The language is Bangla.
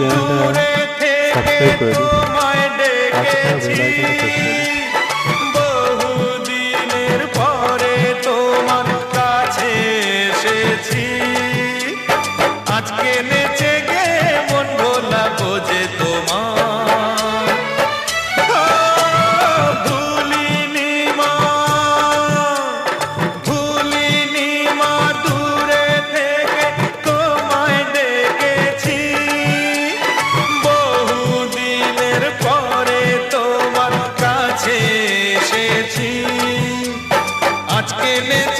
চ্যানেলটা সাবস্ক্রাইব করে দিন। তোমায় পাশে বেল আইকনটা প্রেস করে দিন। আজকে নেচে limit